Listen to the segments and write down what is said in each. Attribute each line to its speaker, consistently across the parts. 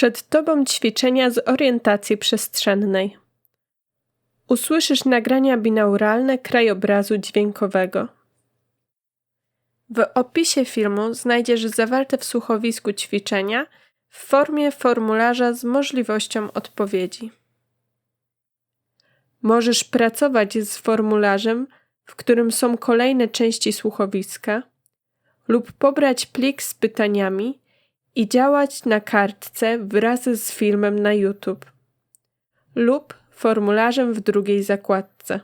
Speaker 1: Przed Tobą ćwiczenia z orientacji przestrzennej. Usłyszysz nagrania binauralne krajobrazu dźwiękowego. W opisie filmu znajdziesz zawarte w słuchowisku ćwiczenia w formie formularza z możliwością odpowiedzi. Możesz pracować z formularzem, w którym są kolejne części słuchowiska, lub pobrać plik z pytaniami i działać na kartce wraz z filmem na YouTube lub formularzem w drugiej zakładce.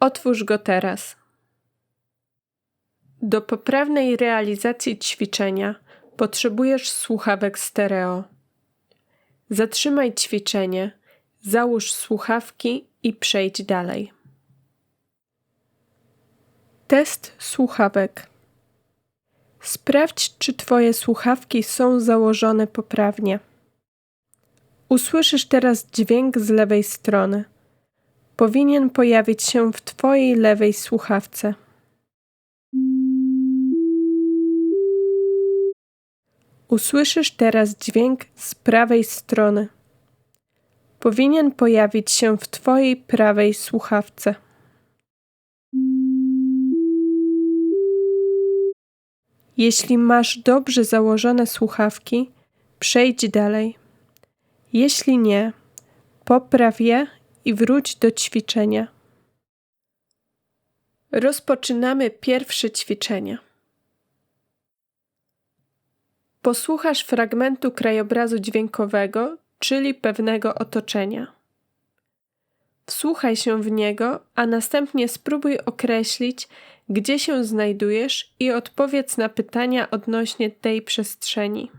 Speaker 1: Otwórz go teraz. Do poprawnej realizacji ćwiczenia potrzebujesz słuchawek stereo. Zatrzymaj ćwiczenie, załóż słuchawki i przejdź dalej. Test słuchawek. Sprawdź, czy Twoje słuchawki są założone poprawnie. Usłyszysz teraz dźwięk z lewej strony. Powinien pojawić się w Twojej lewej słuchawce. Usłyszysz teraz dźwięk z prawej strony. Powinien pojawić się w Twojej prawej słuchawce. Jeśli masz dobrze założone słuchawki, przejdź dalej. Jeśli nie, popraw je i wróć do ćwiczenia. Rozpoczynamy pierwsze ćwiczenie. Posłuchasz fragmentu krajobrazu dźwiękowego, czyli pewnego otoczenia. Wsłuchaj się w niego, a następnie spróbuj określić, gdzie się znajdujesz i odpowiedz na pytania odnośnie tej przestrzeni.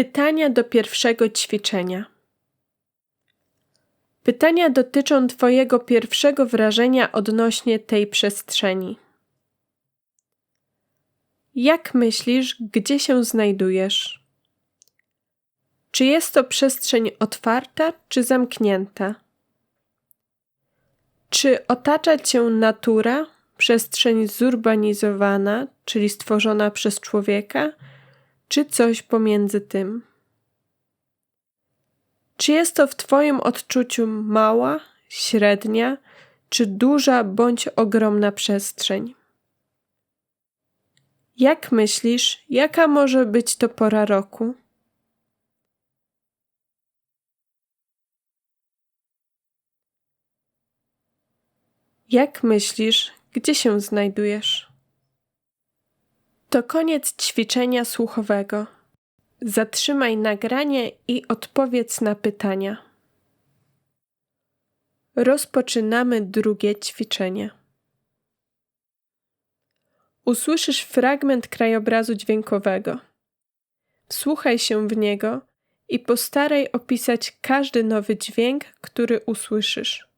Speaker 1: Pytania do pierwszego ćwiczenia. Pytania dotyczą Twojego pierwszego wrażenia odnośnie tej przestrzeni. Jak myślisz, gdzie się znajdujesz? Czy jest to przestrzeń otwarta czy zamknięta? Czy otacza Cię natura, przestrzeń zurbanizowana, czyli stworzona przez człowieka? Czy coś pomiędzy tym? Czy jest to w Twoim odczuciu mała, średnia, czy duża bądź ogromna przestrzeń? Jak myślisz, jaka może być to pora roku? Jak myślisz, gdzie się znajdujesz? To koniec ćwiczenia słuchowego. Zatrzymaj nagranie i odpowiedz na pytania. Rozpoczynamy drugie ćwiczenie. Usłyszysz fragment krajobrazu dźwiękowego. Wsłuchaj się w niego i postaraj opisać każdy nowy dźwięk, który usłyszysz.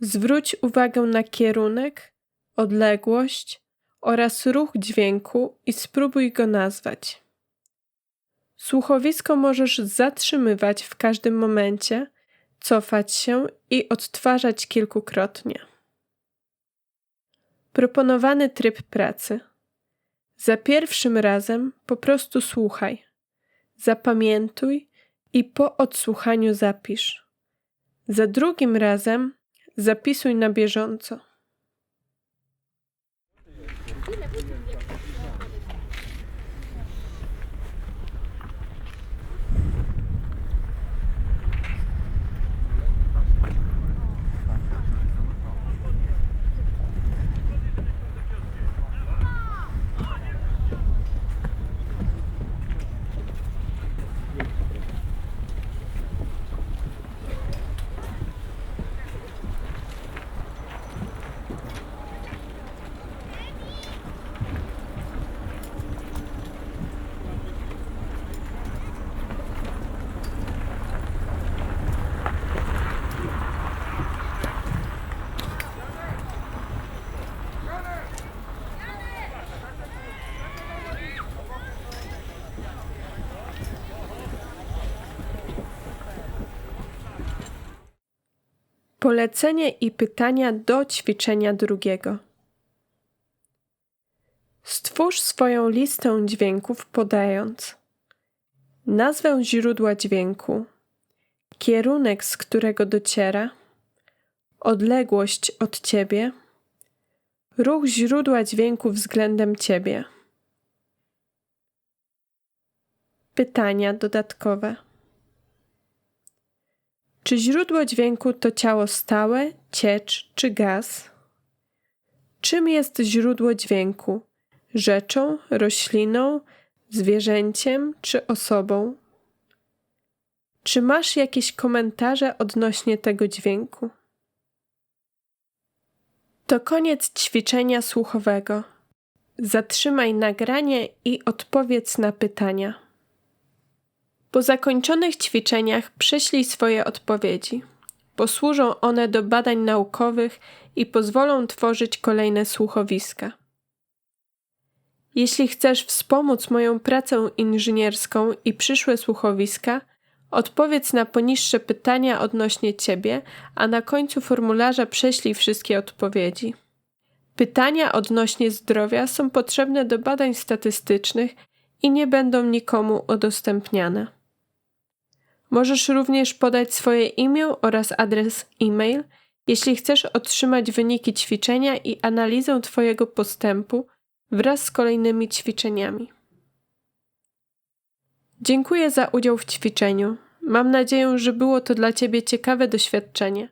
Speaker 1: Zwróć uwagę na kierunek, odległość, oraz ruch dźwięku i spróbuj go nazwać. Słuchowisko możesz zatrzymywać w każdym momencie, cofać się i odtwarzać kilkukrotnie. Proponowany tryb pracy. Za pierwszym razem po prostu słuchaj, zapamiętuj i po odsłuchaniu zapisz. Za drugim razem zapisuj na bieżąco. Polecenie i pytania do ćwiczenia drugiego. Stwórz swoją listę dźwięków podając nazwę źródła dźwięku, kierunek, z którego dociera, odległość od ciebie, ruch źródła dźwięku względem ciebie. Pytania dodatkowe. Czy źródło dźwięku to ciało stałe, ciecz czy gaz? Czym jest źródło dźwięku? Rzeczą, rośliną, zwierzęciem czy osobą? Czy masz jakieś komentarze odnośnie tego dźwięku? To koniec ćwiczenia słuchowego. Zatrzymaj nagranie i odpowiedz na pytania. Po zakończonych ćwiczeniach prześlij swoje odpowiedzi. Posłużą one do badań naukowych i pozwolą tworzyć kolejne słuchowiska. Jeśli chcesz wspomóc moją pracę inżynierską i przyszłe słuchowiska, odpowiedz na poniższe pytania odnośnie Ciebie, a na końcu formularza prześlij wszystkie odpowiedzi. Pytania odnośnie zdrowia są potrzebne do badań statystycznych i nie będą nikomu udostępniane. Możesz również podać swoje imię oraz adres e-mail, jeśli chcesz otrzymać wyniki ćwiczenia i analizę Twojego postępu wraz z kolejnymi ćwiczeniami. Dziękuję za udział w ćwiczeniu. Mam nadzieję, że było to dla Ciebie ciekawe doświadczenie.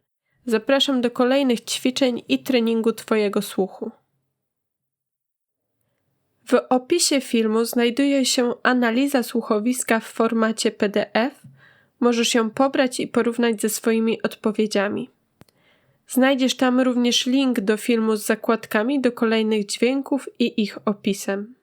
Speaker 1: Zapraszam do kolejnych ćwiczeń i treningu Twojego słuchu. W opisie filmu znajduje się analiza słuchowiska w formacie PDF. Możesz ją pobrać i porównać ze swoimi odpowiedziami. Znajdziesz tam również link do filmu z zakładkami do kolejnych dźwięków i ich opisem.